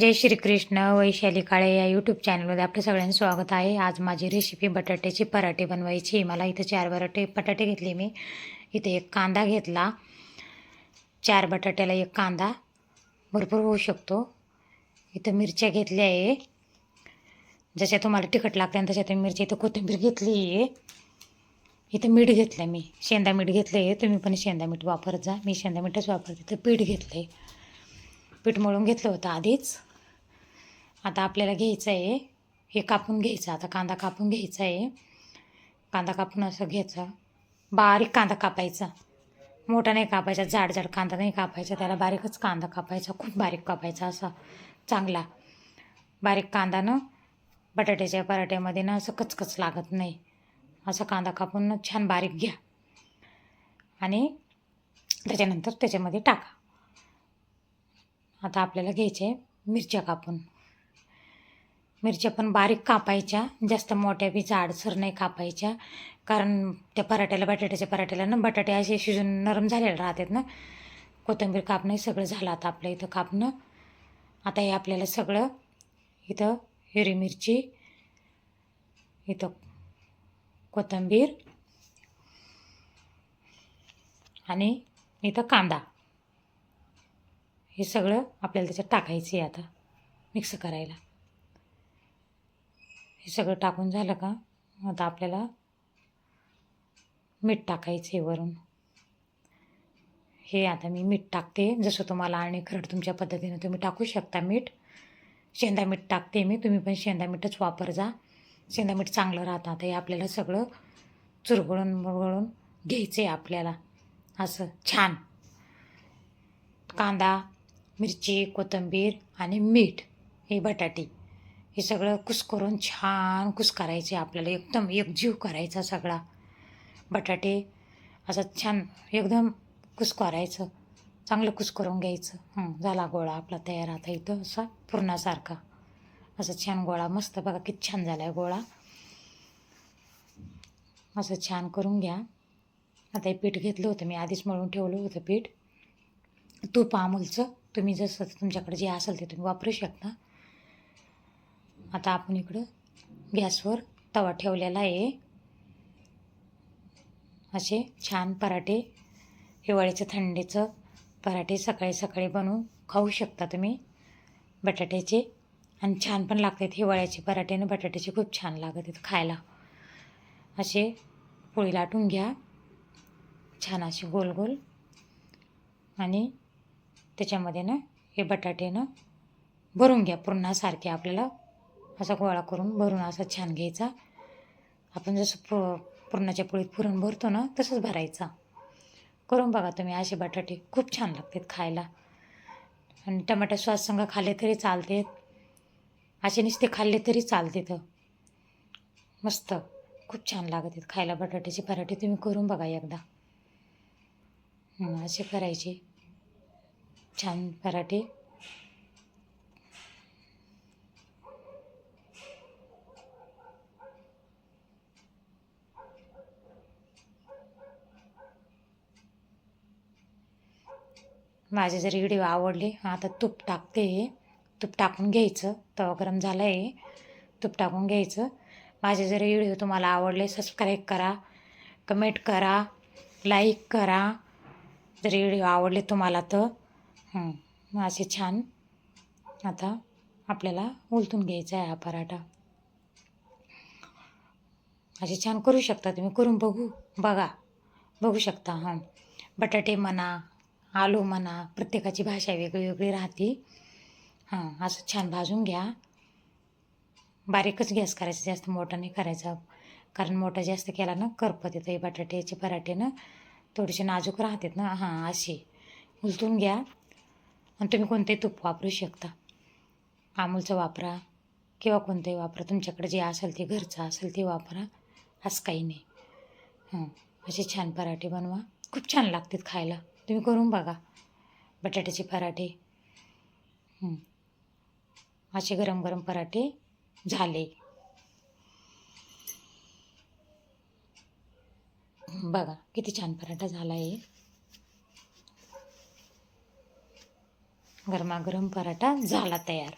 जय श्रीकृष्ण वैशाली काळे या यूट्यूब चॅनलमध्ये आपलं सगळ्यांचं स्वागत आहे. आज माझी रेसिपी बटाट्याची पराठे बनवायची. मला इथं चार बटाटे बटाटे घेतले मी. इथे एक कांदा घेतला. चार बटाट्याला एक कांदा भरपूर होऊ शकतो. इथं मिरच्या घेतल्या आहे. जशा तुम्हाला तिखट लागते तशा तुम्ही मिरच्या इथं कोथिंबीर घेतली आहे. इथं मीठ घेतलं मी. शेंदा मीठ घेतलं आहे तुम्ही पण शेंदा मीठ वापरत जा. मी शेंदा मीठच वापरते. इथं पीठ घेतलं आहे पीठ मळून घेतलं होतं आधीच. आता आपल्याला घ्यायचं आहे हे कापून घ्यायचं आता कांदा कापून घ्यायचा आहे कांदा कापून असं घ्यायचा. बारीक कांदा कापायचा. मोठा नाही कापायचा जाड जाड कांदा नाही कापायचा. त्याला बारीकच कांदा कापायचा खूप बारीक कापायचा असा चांगला. बारीक कांदा न बटाट्याच्या पराठ्यामध्ये ना असं कचकच लागत नाही. असा कांदा कापून छान बारीक घ्या. आणि त्याच्यानंतर त्याच्यामध्ये टाका. आता आपल्याला घ्यायचे मिरच्या कापून. मिरच्या पण बारीक कापायच्या जास्त मोठ्या बी जाडसर नाही कापायच्या. कारण त्या पराठ्याला बटाट्याच्या पराठ्याला ना बटाटे असे शिजून नरम झालेले राहतात ना. कोथिंबीर कापणं सगळं झालं आता आपलं इथं कापणं. आता हे आपल्याला सगळं इथं हिरवी मिरची इथं कोथिंबीर आणि इथं कांदा. हे सगळं आपल्याला त्याच्यात टाकायचं आहे आता. मिक्स करायला. हे सगळं टाकून झालं का आता आपल्याला मीठ टाकायचं आहे वरून. हे आता मी मीठ टाकते. जसं तुम्हाला आणि खरड तुमच्या पद्धतीनं तुम्ही टाकू शकता मीठ. शेंदा मीठ टाकते मी. तुम्ही पण शेंदा मीठच वापर जा. शेंदा मीठ चांगलं राहतं. आता हे आपल्याला सगळं चुरगळून मुरगळून घ्यायचं आहे आपल्याला. असं छान. कांदा मिरची कोथिंबीर आणि मीठ हे बटाटे. हे सगळं कुस्करून छान कुस्कारायचे आपल्याला एकदम एकजीव करायचा सगळा. बटाटे असं छान एकदम कुस्कारायचं चांगलं कुस्करून घ्यायचं. झाला गोळा आपला तयार आता इथं असा पुरणासारखा. असं छान गोळा मस्त बघा किती छान झाला आहे गोळा. असं छान करून घ्या. आता हे पीठ घेतलं होतं मी आधीच मळून ठेवलं होतं पीठ. तूप अमूलचं. तुम्ही जसं तुमच्याकडे जे असेल ते तुम्ही वापरू शकता. आता आपण इकडं गॅसवर तवा ठेवलेला आहे. असे छान पराठे हिवाळीचं थंडीचं पराठे सकाळी सकाळी बनवून खाऊ शकता तुम्ही. बटाट्याचे आणि छान पण लागतात. हिवाळ्याचे पराठे आणि बटाट्याचे खूप छान लागत आहेत खायला. असे पोळी लाटून घ्या. छान असे गोल गोल. आणि त्याच्यामध्ये ना हे बटाटे ना भरून घ्या पुरणासारखे आपल्याला. असा गोळा करून भरून असा छान घ्यायचा. आपण जसं पु पुरणाच्या पोळीत पुरण भरतो ना तसंच भरायचा. करून बघा तुम्ही असे बटाटे खूप छान लागतात खायला. आणि टमाटर सॉस खाल्ले तरी चालते. असे नुसते खाल्ले तरी चालते तर. मस्त. खूप छान लागत आहेत खायला बटाट्याचे पराठे. तुम्ही करून बघा एकदा. असे करायचे. छान पराठे. माझे जर व्हिडिओ आवडले आता तूप टाकते तूप टाकून घ्यायचं तवा गरम झाला आहे तूप टाकून घ्यायचं. माझे जर व्हिडिओ तुम्हाला आवडले सबस्क्राईब करा कमेंट करा लाईक करा. जर व्हिडिओ आवडले तुम्हाला तर. हां. मग असे छान. आता आपल्याला उलटून घ्यायचा आहे हा पराठा. असे छान करू शकता तुम्ही. करून बघू. बघा. बघू शकता हां. बटाटे म्हणा आलू म्हणा प्रत्येकाची भाषा वेगळी वेगळी राहते. हां. असं छान भाजून घ्या. बारीकच गॅस करायचा जास्त मोठा नाही करायचा. कारण मोठा जास्त केला ना करपत येतं हे बटाट्याचे पराठे ना. थोडेसे नाजूक राहतात ना. हां असे. उलटून घ्या. आणि तुम्ही कोणतेही तूप वापरू शकता. अमूलचं वापरा किंवा कोणतंही वापरा. तुमच्याकडे जे असेल ते घरचं असेल ते वापरा. असं काही नाही. हां असे छान पराठे बनवा. खूप छान लागतात खायला. तुम्ही करून बघा. बटाट्याचे पराठे. असे गरम गरम पराठे झाले. बघा किती छान पराठा झाला आहे. गरमागरम पराठा झाला तयार.